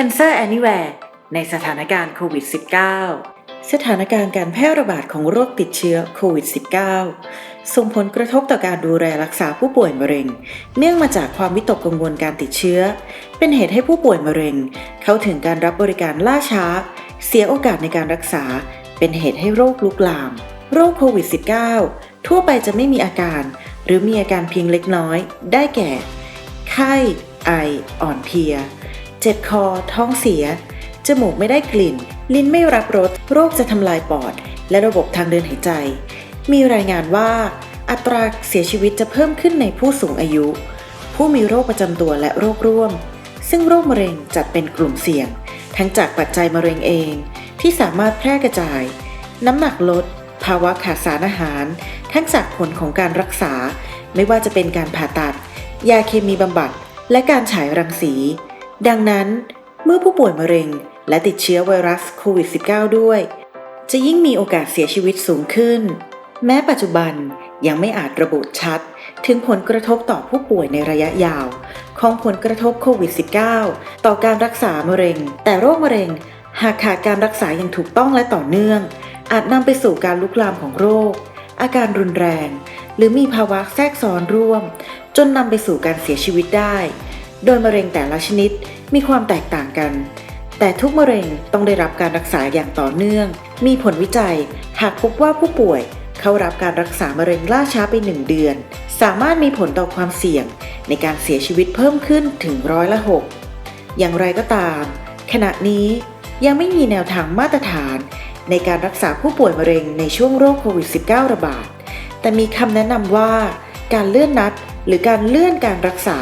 Cancer Anywhere ในสถานการณ์โควิด -19 สถานการณ์การแพร่ระบาดของโรคติดเชื้อโควิด -19 ส่งผลกระทบต่อการดูแลรักษาผู้ป่วยมะเร็ง เนื่องมาจากความวิตกกังวลการติดเชื้อ เป็นเหตุให้ผู้ป่วยมะเร็ง เข้าถึงการรับบริการล่าช้า เสียโอกาสในการรักษา เป็นเหตุให้โรคลุกลาม โรคโควิด -19 ทั่วไปจะไม่มีอาการ หรือมีอาการเพียงเล็กน้อย ได้แก่ ไข้ ไอ อ่อนเพลีย เจ็บคอ ท้องเสีย จมูกไม่ได้กลิ่น ลิ้นไม่รับรส โรคจะทำลายปอด และระบบทางเดินหายใจ มีรายงานว่า อัตราเสียชีวิตจะเพิ่มขึ้นในผู้สูงอายุ ผู้มีโรคประจำตัวและโรคร่วม ซึ่งโรคมะเร็งจัดเป็นกลุ่มเสี่ยง ทั้งจากปัจจัยมะเร็งเอง ที่สามารถแพร่กระจาย น้ำหนักลด ภาวะขาดสารอาหาร ทั้งจากผลของการรักษา ไม่ว่าจะเป็นการผ่าตัด ยาเคมีบำบัด และการฉายรังสี ดังนั้นเมื่อผู้ป่วยมะเร็ง และติดเชื้อไวรัสโควิด -19 ด้วย จะยิ่งมีโอกาสเสียชีวิตสูงขึ้น แม้ปัจจุบันยังไม่อาจระบุชัด ถึงผลกระทบต่อผู้ป่วยในระยะยาว ของผลกระทบโควิด -19 ต่อการรักษามะเร็ง แต่โรคมะเร็ง หากขาดการรักษาอย่างถูกต้องและต่อเนื่อง อาจนำไปสู่การลุกลามของโรค อาการรุนแรง หรือมีภาวะแทรกซ้อนร่วม จนนำไปสู่การเสียชีวิตได้ โดยมะเร็งแต่ละชนิดมีความแตกต่างกัน แต่ทุกมะเร็งต้องได้รับการรักษาอย่างต่อเนื่อง มีผลวิจัย หากพบว่าผู้ป่วยเข้ารับการรักษามะเร็งล่าช้าไป 1 เดือน สามารถมีผลต่อความเสี่ยงในการเสียชีวิตเพิ่มขึ้นถึงร้อยละ 6 อย่างไรก็ตาม ขณะนี้ยังไม่มีแนวทางมาตรฐาน ในการรักษาผู้ป่วยมะเร็งในช่วงโรคโควิด -19 ระบาด แต่มีคำแนะนำว่า การเลื่อนนัดหรือการเลื่อนการรักษา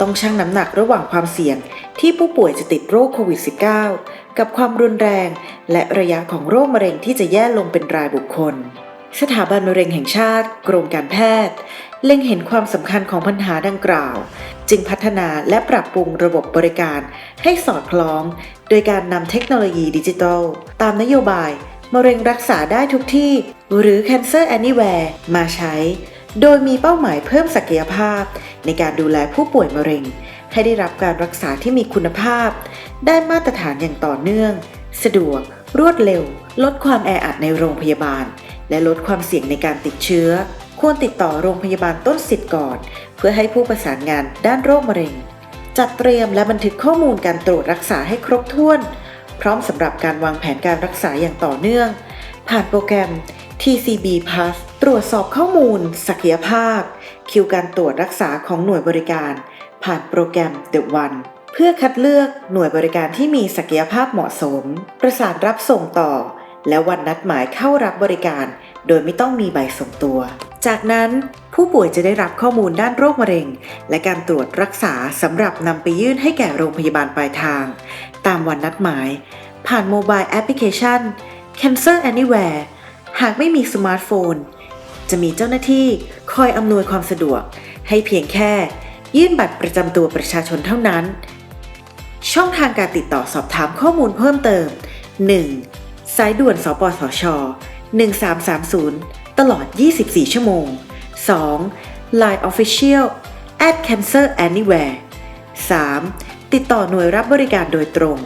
ต้องชั่งน้ำหนักระหว่างความเสี่ยงที่ผู้ป่วยจะติดโรคโควิด -19 กับความรุนแรง และระยะของโรคมะเร็งที่จะแย่ลงเป็นรายบุคคล สถาบันมะเร็งแห่งชาติ กรมการแพทย์ เล็งเห็นความสำคัญของปัญหาดังกล่าว จึงพัฒนาและปรับปรุงระบบบริการให้สอดคล้อง โดยการนำเทคโนโลยีดิจิทัล ตามนโยบาย มะเร็งรักษาได้ทุกที่ หรือ Cancer Anywhere มาใช้ โดยมีเป้าหมายเพิ่มศักยภาพ ในการดูแลผู้ป่วยมะเร็ง ให้ได้รับการรักษาที่มีคุณภาพ ได้มาตรฐานอย่างต่อเนื่อง สะดวก รวดเร็ว ลดความแออัดในโรงพยาบาล และลดความเสี่ยงในการติดเชื้อ ควรติดต่อโรงพยาบาลต้นสิทธิ์ก่อน เพื่อให้ผู้ประสานงานด้านโรคมะเร็ง จัดเตรียมและบันทึกข้อมูลการตรวจรักษาให้ครบถ้วน พร้อมสำหรับการวางแผนการรักษาอย่างต่อเนื่อง ผ่านโปรแกรม TCB Plus ตรวจสอบข้อมูล ศักยภาพ คิวการตรวจรักษาของหน่วยบริการ ผ่านโปรแกรม The One เพื่อคัดเลือกหน่วยบริการที่มีศักยภาพเหมาะสม ประสานรับส่งต่อ และวันนัดหมายเข้ารับบริการ โดยไม่ต้องมีใบส่งตัว จากนั้นผู้ป่วยจะได้รับข้อมูลด้านโรคมะเร็ง และการตรวจรักษาสำหรับนำไปยื่นให้แก่โรงพยาบาลปลายทาง ตามวันนัดหมาย ผ่านโมบายแอปพลิเคชัน Cancer Anywhere หากไม่มีสมาร์ทโฟน จะมีเจ้าหน้าที่คอยอำนวยความสะดวก ให้เพียงแค่ ยื่นบัตรประจำตัวประชาชนเท่านั้น ช่องทางการติดต่อสอบถามข้อมูลเพิ่มเติม 1. สายด่วน สปสช 1330 ตลอด 24 ชั่วโมง 2. Line Official at Cancer Anywhere 3. ติดต่อหน่วยรับบริการโดยตรง